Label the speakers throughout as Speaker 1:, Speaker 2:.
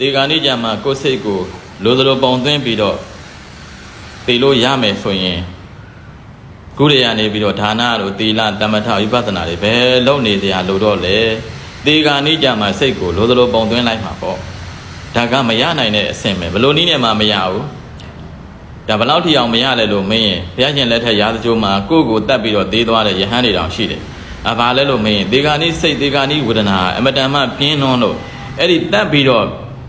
Speaker 1: ဒီကနေ့ကြမှာကိုယ်စိတ်ကိုလိုသလိုပုံသွင်းပြီးတော့တည်လို့ရမယ်ဆိုရင်ကုရိယာနေပြီးတော့ဒါနတို့သီလတမထဝိပဿနာတွေဘယ်လုပ်နေတရားလို့တော့လေဒီကနေ့ကြမှာစိတ်ကိုလိုသလိုပုံသွင်းလိုက်မှာပေါ့ဒါကမရနိုင်တဲ့အဆင့်ပဲဘလို့နည်းနဲ့မှမရဘူးဒါဘလောက်ထိအောင်မရလဲလို့မင်းရင်ဘုရားရှင်လက်ထက်ရာဇကြိုးမှာကိုယ့်ကိုတတ်ပြီးတော့သေးသွားတဲ့ယဟန်တွေတောင်ရှိတယ်အဘာလဲလို့မင်းရင်ဒီကနေ့စိတ်ဒီကနေ့ဝေဒနာအမတန်မှပြင်းလွန်းလို့အဲ့ဒီတတ်ပြီးတော့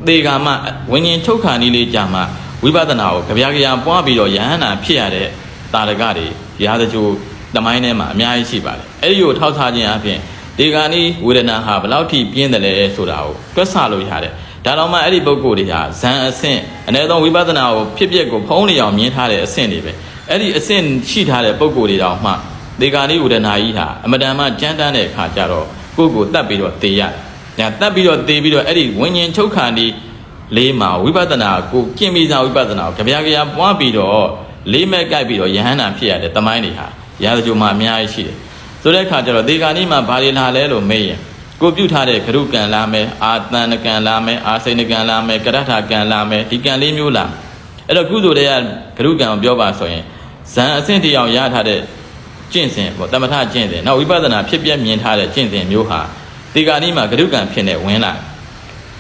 Speaker 1: သေကာမဝิญဉ်ချုပ်ခါနည်းလေးကြာမှဝိပဿနာကိုကြပြားကြရာပွားပြီးတော့ယဟန္တာဖြစ်ရတဲ့တာရကတွေရာဇကြိုးတမိုင်းထဲမှာအများကြီးရှိပါတယ်အဲ့ဒီကိုထောက်ထားခြင်းအပြင်ဒီကနေ့ဝေဒနာဟာဘယ်လောက်ထိပြင်းတယ်လဲဆိုတာကိုတွက်ဆလို့ရတယ်ဒါတော့မှအဲ့ဒီပုဂ္ဂိုလ်တွေဟာဇန်အဆင့်အ ਨੇ ဆုံးဝိပဿနာကိုဖြစ်ပျက်ကိုဖုံးနေအောင်မြင်ထားတဲ့အဆင့်တွေပဲအဲ့ဒီအဆင့်ရှိထားတဲ့ပုဂ္ဂိုလ်တွေတောင်မှဒီကနေ့ဝေဒနာကြီးဟာအမတန်မှကြမ်းတမ်းတဲ့အခါကျတော့ကိုယ့်ကိုတတ်ပြီးတော့သေရတယ်။ ညာတတ်ပြီးတော့သေပြီးတော့အဲ့ဒီဝิญဉ်ချုပ်ခါဒီလေးမှာဝိပဿနာကိုကျင့်ပြီးသားဝိပဿနာကိုကြပြားကြရာပွားပြီးတော့လေးမဲ့ကြိုက်ပြီးတော့ယဟန္တာဖြစ်ရတဲ့တမိုင်းတွေဟာရာဇကြိုမှာအများကြီးရှိတယ်။ဆိုတဲ့အခါကျတော့ဒီကနေ့မှာဘာတွေလာလဲလို့မေးရင်ကိုပြုတ်ထားတဲ့ဂရုကံလာမယ်အာတန်ကံလာမယ်အာစိန်ကံလာမယ်ကရထကံလာမယ်ဒီကံလေးမျိုးလာအဲ့တော့ကုသိုလ်တွေကဂရုကံကိုပြောပါဆိုရင်ဇန်အဆင့်တရားရထားတဲ့ကျင့်စဉ်ပေါ့တမထကျင့်စဉ်နောက်ဝိပဿနာဖြစ်ပြမြင်ထားတဲ့ကျင့်စဉ်မျိုးဟာ ဒီကနေ့မှာဂရုကံဖြစ်နေဝင်လာ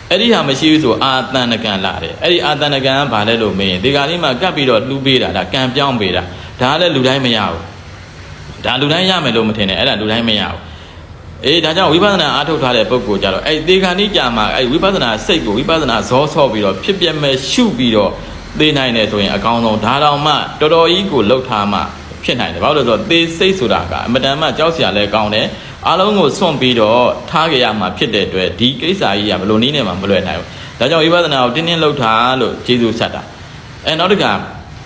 Speaker 1: အဲ့ဒီဟာမရှိဘူးဆိုအာတန်ကံလာတယ်အဲ့ဒီအာတန်ကံကဘာလဲလို့မေးရင်ဒီကနေ့မှာကပ်ပြီးတော့လှူပေးတာဒါကံပြောင်းပေးတာဒါလည်းလူတိုင်းမရဘူးဒါလူတိုင်းရမယ်လို့မထင်နဲ့အဲ့ဒါလူတိုင်းမရဘူးအေးဒါကြောင့်ဝိပဿနာအားထုတ်ထားတဲ့ပုဂ္ဂိုလ်ကြတော့အဲ့ဒီခါနိကြာမှာအဲ့ဝိပဿနာစိတ်ကိုဝိပဿနာဇောဆော့ပြီးတော့ဖြစ်ပြမဲ့ရှုပြီးတော့သိနိုင်တယ်ဆိုရင်အကောင်းဆုံးဒါတောင်မှတော်တော်ကြီးကိုလှုပ်ထားမှဖြစ်နိုင်တယ်ဘာလို့လဲဆိုတော့သေစိတ်ဆိုတာကအမတန်မှကြောက်စရာလဲကောင်းတယ် အားလုံးကိုစွန့်ပြီးတော့ထားကြရမှာဖြစ်တဲ့အတွက်ဒီကိစ္စကြီးကဘလို့နည်းနဲ့မှမလွယ်နိုင်ဘူးဒါကြောင့်ဝိပဿနာကိုတင်းတင်းလှုပ်ထားလို့ကျေးဇူးဆက်တာအဲနောက်တစ်ခါ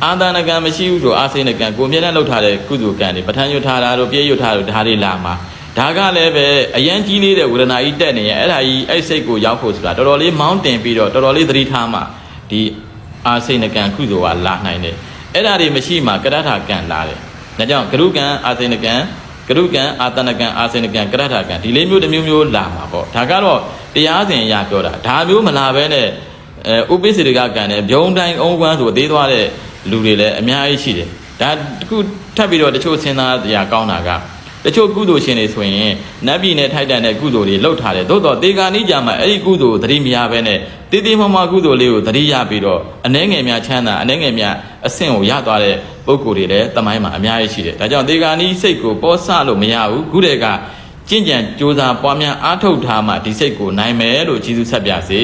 Speaker 1: အာသနကံမရှိဘူးဆိုအာစိနကံကိုမြဲတမ်းလှုပ်ထားတဲ့ကုသိုလ်ကံတွေပဋ္ဌာန်းရွတ်ထားတာတို့ပြည့်ရွတ်ထားတာတို့ဒါတွေလာမှာဒါကလည်းပဲအရန်ကြီးလေးတဲ့ဝေဒနာကြီးတက်နေရင်အဲ့ဒါကြီးအဲ့စိတ်ကိုရောက်ဖို့ဆိုတာတော်တော်လေးမောင်းတင်ပြီးတော့တော်တော်လေးသတိထားမှဒီအာစိနကံကုသိုလ်ကလာနိုင်တယ်အဲ့ဒါတွေမရှိမှကရထကံလာတယ်ဒါကြောင့်ဂရုကံအာစိနကံ ဂရုကံအာတနကံအာစိနကံကရထကံဒီလေးမျိုးတစ်မျိုးမျိုးလာမှာပေါ့ဒါကတော့တရားစဉ်အရာပြောတာဒါမျိုးမလာဘဲနဲ့အဲဥပိ္ပစေတကကံနဲ့ဘုံတိုင်းအုံကွမ်းဆိုသေးသွားတဲ့လူတွေလည်းအများကြီးရှိတယ်ဒါတခုထပ်ပြီးတော့တချို့စဉ်းစားရကောင်းတာက တချို့ကုသိုလ်ရှင်တွေဆိုရင်နတ်ပြည်နဲ့ထိုက်တန်တဲ့ကုသိုလ်တွေလုပ်ထားတယ်သို့တော့တေဂာနိကြမှာအဲ့ဒီကုသိုလ်သတိမရဘဲနဲ့တေးသေးမမကုသိုလ်လေးကိုသတိရပြီးတော့အနှဲငယ်များချမ်းသာအနှဲငယ်များအဆင့်ကိုရသွားတဲ့ပုဂ္ဂိုလ်တွေလည်းတမိုင်းမှာအများကြီးရှိတယ်ဒါကြောင့်တေဂာနိစိတ်ကိုပေါ်ဆလို့မရဘူးခုတည်းကကျင့်ကြံကြိုးစားပွားများအားထုတ်ထားမှဒီစိတ်ကိုနိုင်မယ်လို့ကျေးဇူးဆက်ပြစေ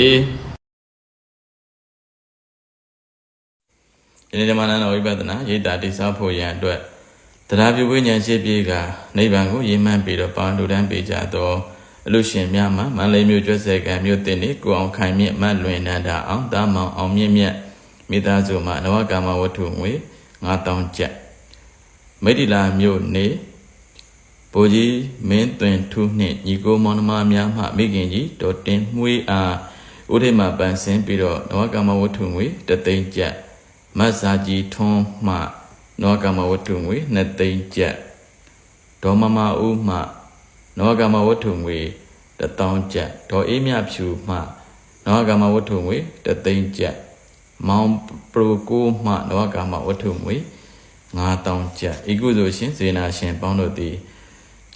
Speaker 1: ဒီနေ့ဓမ္မနန္ဒဝိပဿနာရိတ်တာတိစားဖို့ရန်အတွက် တရားပြုဝိညာဉ်ရှိပြေကနိဗ္ဗာန်ကိုရည်မှန်းပြီးတော့ပါလူတန်းပေးကြတော့အလူရှင်များမှာမန္တလေးမြို့ကျွတ်ဆယ်ကံမြို့တင်နေကိုအောင်ခိုင်မြင့်မတ်လွင်နန္ဒာအောင်တာမောင်အောင်မြင့်မြတ်မိသားစုမှာနဝကာမဝတ္ထုငွေ9000ကျပ်မိတ္တိလာမြို့နေဗိုလ်ကြီးမင်းသွင်ထုနှင့်ညီကိုမောင်နှမများမှမိခင်ကြီးတော်တင်မှွေးအားဥထိမပန်းစင်ပြီးတော့နဝကာမဝတ္ထုငွေတသိန်းကျပ်မတ်စာကြီးထွန်းမှ နောကမဝတ္ထုငွေ2သိန်းကျပ်ဒေါ်မမဦးမှနောကမဝတ္ထုငွေ1000ကျပ်ဒေါ်အေးမြဖြူမှနောကမဝတ္ထုငွေ3သိန်းကျပ်မောင်ပရိုကိုမှနောကမဝတ္ထုငွေ9000ကျပ်ဤကုသိုလ်ရှင်ဇေနာရှင်ပေါင်းတို့သည်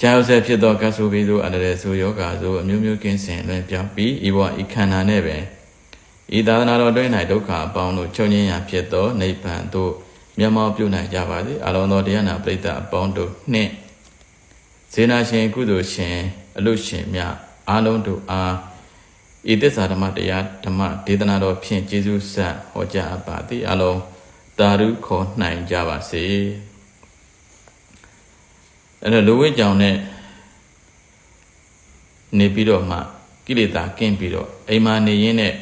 Speaker 1: ကြာရောက်ဆဲဖြစ်သောကဆုဘီတို့အန္တရာယ်ဆိုယောဂါဆိုအမျိုးမျိုးကင်းစင်လွင်ပြောင်းပြီးဤဘဝဤခန္ဓာနဲ့ပင်ဤသာသနာတော်တွင်၌ဒုက္ခအပေါင်းတို့ချုပ်ငြိမ်းရာဖြစ်သောနိဗ္ဗာန်သို့ မျက်မှောက်ပြုနိုင်ကြပါစေအလုံးသောတရားနာပရိသတ်အပေါင်းတို့နှင့်ဇေနာရှင်ကုသိုလ်ရှင်အလုရှင်များအားလုံးတို့အားဤသစ္စာဓမ္မတရားဓမ္မဒေသနာတော်ဖြင့်ကျေးဇူးဆက်ဟောကြားအပ်ပါသည်အလုံးတာရုခေါ်နိုင်ကြပါစေအဲ့တော့လူဝိကြောင်နဲ့နေပြီးတော့မှကိလေသာကင်းပြီးတော့အိမ်မှာနေရင်းနဲ့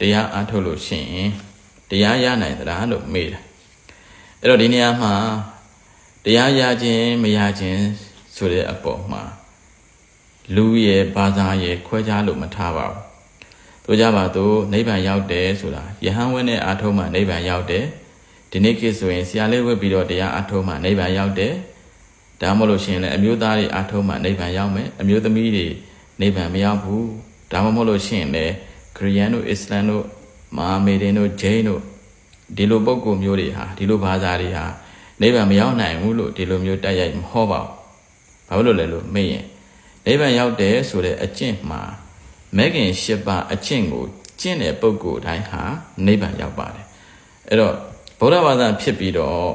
Speaker 1: တရားအားထုတ်လို့ရှိရင်တရားရနိုင်သလားလို့မေးတာ အဲ့တော့ဒီနေရာမှာတရားရခြင်းမရခြင်းဆိုတဲ့အပေါ်မှာလူရဲ့ဘာသာရဲ့ခွဲခြားလို့မထားပါဘူးတို့ကြပါတော့နိဗ္ဗာန်ရောက်တယ်ဆိုတာယဟန်ဝင်းနဲ့အာထုံးမှနိဗ္ဗာန်ရောက်တယ်ဒီနေ့ခေတ်ဆိုရင်ဆရာလေးဝတ်ပြီးတော့တရားအာထုံးမှနိဗ္ဗာန်ရောက်တယ်ဒါမှမဟုတ်ရှင်လည်းအမျိုးသားတွေအာထုံးမှနိဗ္ဗာန်ရောက်မယ်အမျိုးသမီးတွေနိဗ္ဗာန်မရောက်ဘူးဒါမှမဟုတ်လို့ရှင်လည်းကခရီးယန်တို့အစ္စလမ်တို့မဟာမေဒင်တို့ဂျိန်းတို့ ဒီလိုပုံကိုမျိုးတွေဟာဒီလိုဘာသာတွေဟာနိဗ္ဗာန်မရောက်နိုင်ဘူးလို့ဒီလိုမျိုးတိုက်ရိုက်မဟောပါဘူးဘာလို့လဲလို့မေးရင်နိဗ္ဗာန်ရောက်တယ်ဆိုတဲ့အကျင့်မှာမဲခင်၈ပါးအကျင့်ကိုကျင့်တဲ့ပုဂ္ဂိုလ်တိုင်းဟာနိဗ္ဗာန်ရောက်ပါတယ်အဲ့တော့ဗုဒ္ဓဘာသာဖြစ်ပြီးတော့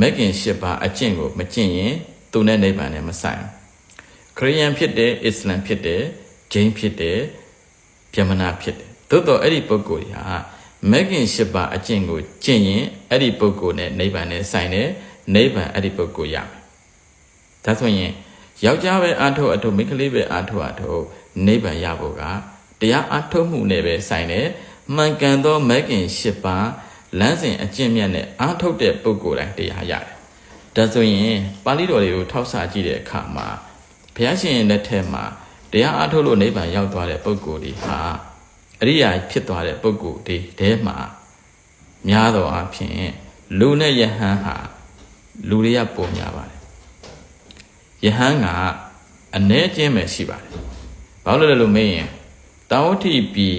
Speaker 1: မဲခင်၈ပါးအကျင့်ကိုမကျင့်ရင်သူနဲ့နိဗ္ဗာန်နဲ့မဆိုင်ဘူးခရီးယန်ဖြစ်တယ်အစ္စလမ်ဖြစ်တယ်ဂျိန်းဖြစ်တယ်ဗျမနာဖြစ်တယ်သို့တော့အဲ့ဒီပုဂ္ဂိုလ်ဟာ မဂ်ကင်၈ပါးအကျင့်ကိုကျင့်ရင်အဲ့ဒီပုဂ္ဂိုလ်နဲ့နိဗ္ဗာန်နဲ့ဆိုင်တယ်နိဗ္ဗာန်အဲ့ဒီပုဂ္ဂိုလ်ရမယ်ဒါဆိုရင်ယောက်ျားပဲအာထုတ်အထုတ်မိန်းကလေးပဲအာထုတ်အထုတ်နိဗ္ဗာန်ရဖို့ကတရားအာထုတ်မှုနဲ့ပဲဆိုင်တယ်မှန်ကန်သောမဂ်ကင်၈ပါးလမ်းစဉ်အကျင့်မြတ်နဲ့အာထုတ်တဲ့ပုဂ္ဂိုလ်တိုင်းတရားရတယ်ဒါဆိုရင်ပါဠိတော်တွေကိုထောက်ဆကြည့်တဲ့အခါမှာဘုရားရှင်ရဲ့လက်ထက်မှာတရားအားထုတ်လို့နိဗ္ဗာန်ရောက်သွားတဲ့ပုဂ္ဂိုလ်တွေဟာ အရိယာဖြစ်သွားတဲ့ပုဂ္ဂိုလ်တွေတဲမှာများသောအားဖြင့်လူနဲ့ယဟန်ဟာလူတွေကပုံများပါတယ်ယဟန်ကအ ਨੇ ကျင်းပဲရှိပါတယ်ဘာလို့လဲလို့မေးရင်တာဝတိပြည်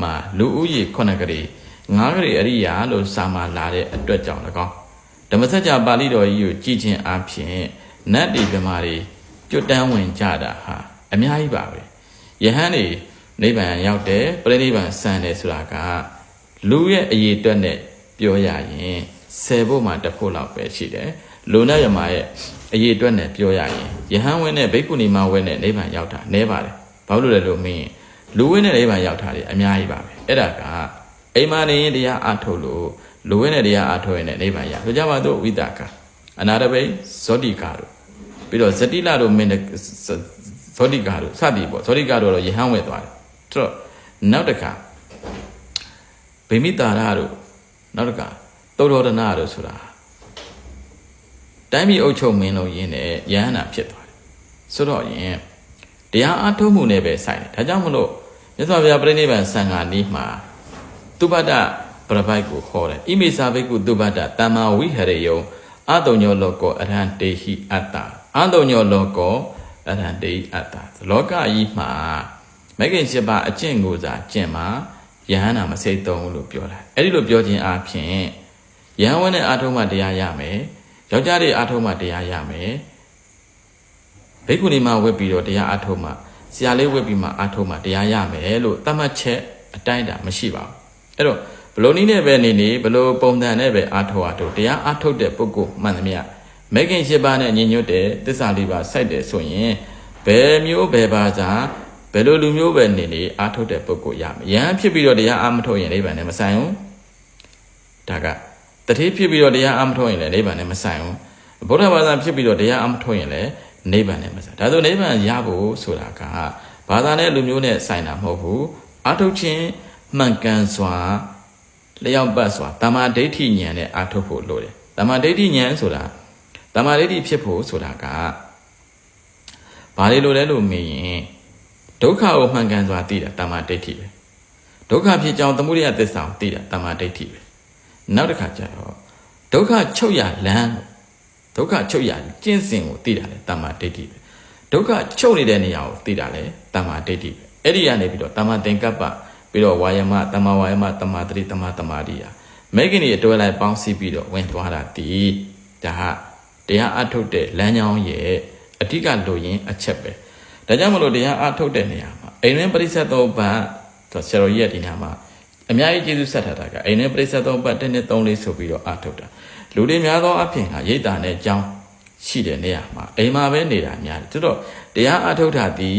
Speaker 1: မှာလူဦးရေ9ကလေး9ကလေးအရိယာလို့စာမလာတဲ့အတွက်ကြောင့်၎င်းဓမ္မစကြာပါဠိတော်ကြီးကိုကြည်ခြင်းအပြင်နတ်တွေမြမာတွေကျွတ်တန်းဝင်ကြတာဟာအများကြီးပါပဲယဟန်နေ နိဗ္ဗာန်ရောက်တယ်ပြိနိဗ္ဗာန်ဆန်တယ်ဆိုတာကလူရဲ့အရေးအတွက်နဲ့ပြောရရင်ဆယ်ဖို့မှတစ်ဖို့လောက်ပဲရှိတယ်လူနဲ့ယမရဲ့အရေးအတွက်နဲ့ပြောရရင်ယဟန်ဝင်းနဲ့ဘိက္ခုနီမဝင်းနဲ့နိဗ္ဗာန်ရောက်တာနဲပါတယ်ဘာလို့လဲလို့မင်းလူဝင်းနဲ့နိဗ္ဗာန်ရောက်တာတွေအများကြီးပါပဲအဲ့ဒါကအိမ်မာနေရင်တရားအထုတ်လို့လူဝင်းနဲ့တရားအထုတ်ရင်လည်းနိဗ္ဗာန်ရဆိုကြပါတော့ဝိတာကအနာရဘိဇောတိကာတို့ပြီးတော့ဇတိလတို့မင်းဇောတိကာတို့စသည်ပေါ့ဇောတိကာတို့တော့ယဟန်ဝဲသွားတယ် ဆိုတော့နောက်တစ်ခါဗိမိတာရတို့နောက်တစ်ခါသုတော်ဒနာတို့ဆိုတာတိုင်းပြည်အုပ်ချုပ်မင်းလို့ရင်းနဲ့ယဟန္တာဖြစ်သွားတယ်ဆိုတော့ယင်တရားအထုတ်မှုနဲ့ပဲဆိုင်တယ်ဒါကြောင့်မလို့မြတ်စွာဘုရားပြိဋိဘံဆံဃာနီးမှာသူပတ္တပရပိုက်ကိုခေါ်တယ်ဣမိစာဘိကုသူပတ္တတမ္မာဝိဟရယုံအတုံညောလောကောအရဟံတေဟိအတ္တအတုံညောလောကောအရဟံတေဟိအတ္တလောကကြီးမှာ မဂ္ဂင်၈ပါးအကျင့်ကိုသာကျင့်မှာယဟန္တာမစိတ်သုံးလို့ပြောတာအဲ့ဒီလိုပြောခြင်းအပြင်ယဟန်ဝနဲ့အာထုံးမှတရားရမယ်ယောက်ျားတွေအာထုံးမှတရားရမယ်ဘိက္ခုနီမဝက်ပြီးတော့တရားအာထုံးမှဆရာလေးဝက်ပြီးမှအာထုံးမှတရားရမယ်လို့သတ်မှတ်ချက်အတိုင်းတာမရှိပါဘူးအဲ့တော့ဘလို့နည်းနဲ့ပဲနေနေဘလို့ပုံစံနဲ့ပဲအာထုံးအာထုံးတရားအာထုံးတဲ့ပုဂ္ဂိုလ်မှန်သမျှမဂ္ဂင်၈ပါးနဲ့ညီညွတ်တဲ့သစ္စာလေးပါးစိုက်တယ်ဆိုရင်ဘယ်မျိုးဘယ်ပါစာ ဘယ်လိုလူမျိုးပဲနေနေအာထုတ်တဲ့ပုဂ္ဂိုလ်ရမယ်။ယဟန်ဖြစ်ပြီးတော့တရားအာမထုတ်ရင်နိဗ္ဗာန်နဲ့မဆိုင်ဘူး။ဒါကတတိဖြစ်ပြီးတော့တရားအာမထုတ်ရင်လည်းနိဗ္ဗာန်နဲ့မဆိုင်ဘူး။ဗုဒ္ဓဘာသာဖြစ်ပြီးတော့တရားအာမထုတ်ရင်လည်းနိဗ္ဗာန်နဲ့မဆိုင်။ဒါဆိုနိဗ္ဗာန်ရဖို့ဆိုတာကဘာသာနဲ့လူမျိုးနဲ့ဆိုင်တာမဟုတ်ဘူး။အာထုတ်ခြင်းမှန်ကန်စွာလျောက်ပတ်စွာတမာဒိဋ္ဌိဉာဏ်နဲ့အာထုတ်ဖို့လိုတယ်။တမာဒိဋ္ဌိဉာဏ်ဆိုတာတမာဒိဋ္ဌိဖြစ်ဖို့ဆိုတာကဘာတွေလိုလဲလို့မေးရင် ဒုက္ခကိုမှန်ကန်စွာသိတာတမ္မာဒိဋ္ဌိပဲဒုက္ခဖြစ်ကြောင်းသမုဒိယသစ္စာကိုသိတာတမ္မာဒိဋ္ဌိပဲနောက်တစ်ခါကျတော့ဒုက္ခချုပ်ရလမ်းဒုက္ခချုပ်ရကျင့်စဉ်ကိုသိတာလေတမ္မာဒိဋ္ဌိပဲဒုက္ခချုပ်နေတဲ့နေရာကိုသိတာလေတမ္မာဒိဋ္ဌိပဲအဲ့ဒီကနေပြီးတော့တမ္မာသင်္ကပ္ပပြီးတော့ဝါယမတမ္မာဝါယမတမ္မာတတိတမ္မာတမာရိယမဲခင်တွေအတွဲလိုက်ပေါင်းစည်းပြီးတော့ဝင်သွားတာဒီဒါဟာတရားအထုတ်တဲ့လမ်းကြောင်းရဲ့အဓိကလိုရင်းအချက်ပဲ ဒါကြောင့်မလို့တရားအထုတ်တဲ့နေရာမှာအိမ်တွင်ပရိစ္ဆေသောဘတ်ဆိုဆရာတော်ကြီးရဲ့ဒီနာမှာအများကြီးကျေးဇူးဆက်ထားတာကအိမ်တွင်ပရိစ္ဆေသောဘတ်တစ်နှစ်သုံးလေးဆိုပြီးတော့အထုတ်တာလူတွေများသောအဖြစ်ဟာရိတ်တာနဲ့ကြောင်းရှိတဲ့နေရာမှာအိမ်မှာပဲနေတာများတယ်ဆိုတော့တရားအထုတ်တာဒီ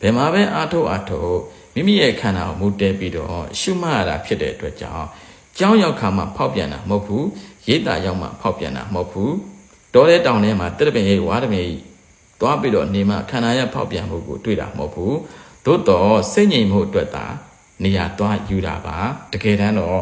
Speaker 1: ဘယ်မှာပဲအထုတ်အထုတ်မိမိရဲ့ခန္ဓာကိုမူတည်ပြီးတော့ရှုမှတ်ရတာဖြစ်တဲ့အတွက်ကြောင့်ကြောင်းရောက်ခါမှဖောက်ပြန်တာမဟုတ်ဘူးရိတ်တာရောက်မှဖောက်ပြန်တာမဟုတ်ဘူးတောထဲတောင်ထဲမှာတရပင်ရိတ်ဝါရပင်ရိတ် သွားပြီးတော့နေမှခန္ဓာရဲ့ဖောက်ပြန်မှုကိုတွေ့တာမဟုတ်ဘူးသို့တော့စိတ်ငြိမ်မှုအတွက်သာနေရာသွားယူတာပါတကယ်တမ်းတော့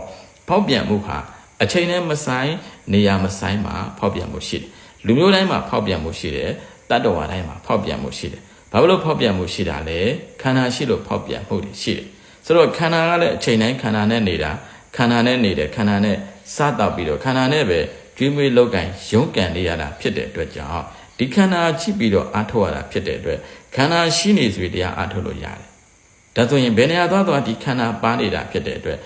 Speaker 1: ဖောက်ပြန်မှုဟာအချိန်နဲ့မဆိုင်နေရာမဆိုင်မှာဖောက်ပြန်မှုရှိတယ်လူမျိုးတိုင်းမှာဖောက်ပြန်မှုရှိတယ်တတ္တဝါတိုင်းမှာဖောက်ပြန်မှုရှိတယ်ဘာလို့ဖောက်ပြန်မှုရှိတာလဲခန္ဓာရှိလို့ဖောက်ပြန်မှုတွေရှိတယ်ဆိုတော့ခန္ဓာကလည်းအချိန်တိုင်းခန္ဓာနဲ့နေတာခန္ဓာနဲ့နေတယ်ခန္ဓာနဲ့စတော့ပြီးတော့ခန္ဓာနဲ့ပဲကျွေးမွေးလောက်ကင်ရုန်းကန်နေရတာဖြစ်တဲ့အတွက်ကြောင့် ဒီခန္ဓာချိပြီးတော့အားထုတ်ရတာဖြစ်တဲ့အတွက်ခန္ဓာရှိနေဆိုရင်တရားအားထုတ်လို့ရတယ်တဒါဆိုရင်ဘယ်နေရာသွားသွားဒီခန္ဓာပါနေတာဖြစ်တဲ့အတွက်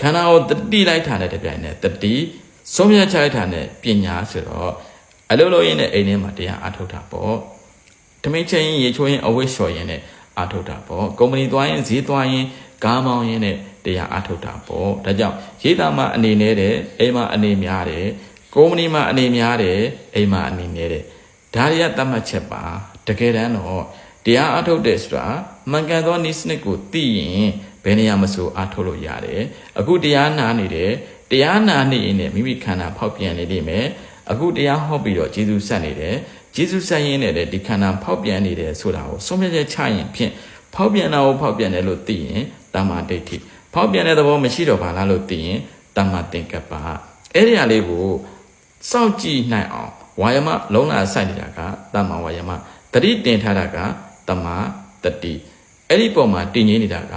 Speaker 1: ခန္ဓာကိုတတိလိုက်တာနဲ့တပြိုင်နက်တတိဆုံးဖြတ်ချလိုက်တာနဲ့ပညာဆိုတော့အလုံးလုံးရင်းနဲ့အိမ်ထဲမှာတရားအထုတ်တာပေါ့တမိတ်ချင်းရင်ရေချိုးရင်အဝိလျှော်ရင်နဲ့အထုတ်တာပေါ့ကုမ္ပဏီသွားရင်ဈေးသွားရင်ကားမောင်းရင်နဲ့တရားအထုတ်တာပေါ့ဒါကြောင့်ရေးသားမှအနေနဲ့တဲ့အိမ်မှာအနေများတယ်ကုမ္ပဏီမှာအနေများတယ်အိမ်မှာအနေနဲ့တဲ့ ဒါတွေကတတ်မှတ်ချက်ပါတကယ်တမ်းတော့တရားအထုတ်တယ်ဆိုတာမှန်ကန်သောနည်းစနစ်ကိုသိရင်ဘယ်နေရာမဆိုအထုတ်လို့ရတယ်အခုတရားနာနေတယ်တရားနာနေရင်လည်းမိမိခန္ဓာဖောက်ပြန်နေလိမ့်မယ်အခုတရားဟောပြီးတော့ကျေးဇူးဆက်နေတယ်ကျေးဇူးဆက်ရင်းနဲ့လည်းဒီခန္ဓာဖောက်ပြန်နေတယ်ဆိုတာကိုဆုံးဖြတ်ချက်ချရင်ဖြင့်ဖောက်ပြန်တာကိုဖောက်ပြန်တယ်လို့သိရင်တမ္မာဒိဋ္ဌိဖောက်ပြန်တဲ့သဘောမရှိတော့ပါလားလို့သိရင်တမ္မာသင်္ကပ္ပအဲ့ဒီအရာလေးကိုစောင့်ကြည့်နိုင်အောင် ဝါယမလုံးလာဆိုင်နေတာကတမ္မာဝါယမတတိတင်ထားတာကတမ္မာတတိအဲ့ဒီပုံမှာတည်ငြိမ်နေတာက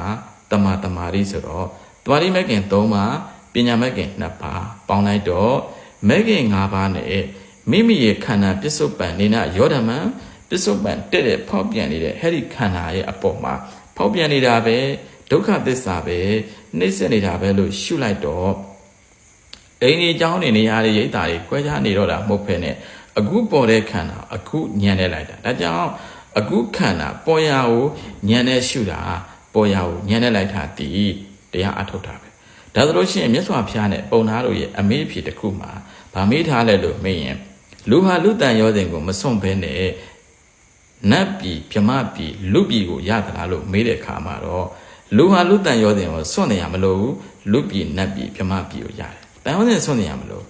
Speaker 1: တမ္မာတမာရီဆိုတော့တမာရီမဲ့ခင်၃ပါးပညာမဲ့ခင်၂ပါးပေါင်းလိုက်တော့မဲ့ခင်၅ပါးနဲ့မိမိရဲ့ခန္ဓာပစ္စုပန်နေနာယောဓမံပစ္စုပန်တက်တဲ့ဖောက်ပြန်နေတဲ့ဟဲ့ဒီခန္ဓာရဲ့အပေါ်မှာဖောက်ပြန်နေတာပဲဒုက္ခသစ္စာပဲနှိမ့်ဆက်နေတာပဲလို့ရှုလိုက်တော့ အိမ်ကြီးเจ้าနေနေရတဲ့ရိတ်တာတွေခွဲခြားနေတော့တာမဟုတ်ဖ ೇನೆ အခုပေါ်တဲ့ခန္ဓာအခုညံနေလိုက်တာဒါကြောင့်အခုခန္ဓာပေါ်ရကိုညံနေရှုတာပေါ်ရကိုညံနေလိုက်တာတည်တရားအထုတ်တာပဲဒါဆိုလို့ရှိရင်မြတ်စွာဘုရားနဲ့ပုံသားတို့ရဲ့အမေးအဖြေတစ်ခုမှာဗာမေးထားလဲလို့မေးရင်လူဟာလူတန်ရောစဉ်ကိုမစွန့်ဘဲနဲ့နတ်ပြည်ဗြမပြည်လူပြည်ကိုရသလားလို့မေးတဲ့အခါမှာတော့လူဟာလူတန်ရောစဉ်ကိုစွန့်နေရမလို့လူပြည်နတ်ပြည်ဗြမပြည်ကိုရတယ် တန်ရောစဉ်စွန့်နေရမလို့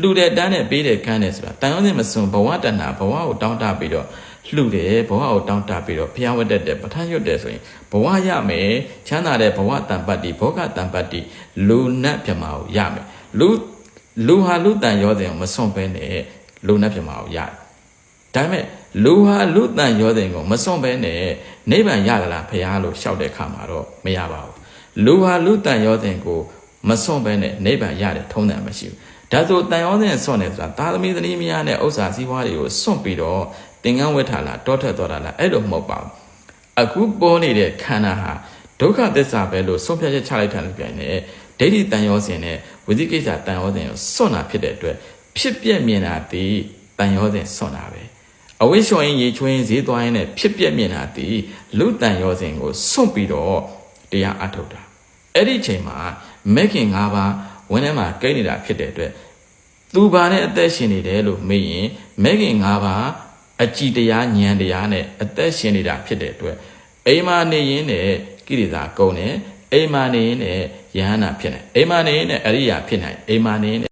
Speaker 1: လှူတဲ့တန်းနဲ့ပေးတဲ့ကန်းနဲ့ဆိုတာတန်ရောစဉ်မစွန့်ဘဝတဏ္ဍဘဝကိုတောင်းတပြီးတော့လှူတယ်ဘဝကိုတောင်းတပြီးတော့ဘုရားဝတ်တက်တယ်ပဋ္ဌာန်းရွတ်တယ်ဆိုရင်ဘဝရမယ်ချမ်းသာတဲ့ဘဝတန်ပတ်တိဘောဂတန်ပတ်တိလူနတ်ဗြမာကိုရမယ်လူလူဟာလူတန်ရောစဉ်ကိုမစွန့်ဘဲနဲ့လူနတ်ဗြမာကိုရတယ်ဒါပေမဲ့လူဟာလူတန်ရောစဉ်ကိုမစွန့်ဘဲနဲ့နိဗ္ဗာန်ရကြလားဘုရားလို့ရှောက်တဲ့အခါမှာတော့မရပါဘူးလူဟာလူတန်ရောစဉ်ကို မစွန့်ဘဲနဲ့နိဗ္ဗာန်ရတယ်ထုံးတယ်မရှိဘူးဒါဆိုတန်ရောစဉ်စွန့်တယ်ဆိုတာသာသမီသမီးများနဲ့ဥစ္စာစည်းဝါးတွေကိုစွန့်ပြီးတော့သင်္ကန်းဝတ်ထားလားတောထွက်သွားတာလားအဲ့လိုမဟုတ်ပါဘူးအခုပေါ်နေတဲ့ခန္ဓာဟာဒုက္ခသစ္စာပဲလို့ဆုံးဖြတ်ချက်ချလိုက်တာလည်းပြန်နေဒိဋ္ဌိတန်ရောစဉ်နဲ့ဝိသိကိစ္စတန်ရောစဉ်ကိုစွန့်တာဖြစ်တဲ့အတွက်ဖြစ်ပြက်မြင်တာဒီတန်ရောစဉ်စွန့်တာပဲအဝိရှောရင်ရေချွင်းဈေးသွားရင်လည်းဖြစ်ပြက်မြင်တာဒီလူတန်ရောစဉ်ကိုစွန့်ပြီးတော့တရားအထုတ်တာအဲ့ဒီချိန်မှာ မဲခင်၅ပါးဝင်းထဲမှာကိန်းနေတာဖြစ်တဲ့အတွက်သူဘာနဲ့အသက်ရှင်နေတယ်လို့မေးရင်မဲခင်၅ပါးအကြည်တရားဉာဏ်တရားနဲ့အသက်ရှင်နေတာဖြစ်တဲ့အတွက်အိမ်မာနေရင်းနဲ့ကိရိတာကုံတယ်အိမ်မာနေရင်းနဲ့ယဟနာဖြစ်နိုင်အိမ်မာနေရင်းနဲ့အရိယာဖြစ်နိုင်အိမ်မာနေရင်း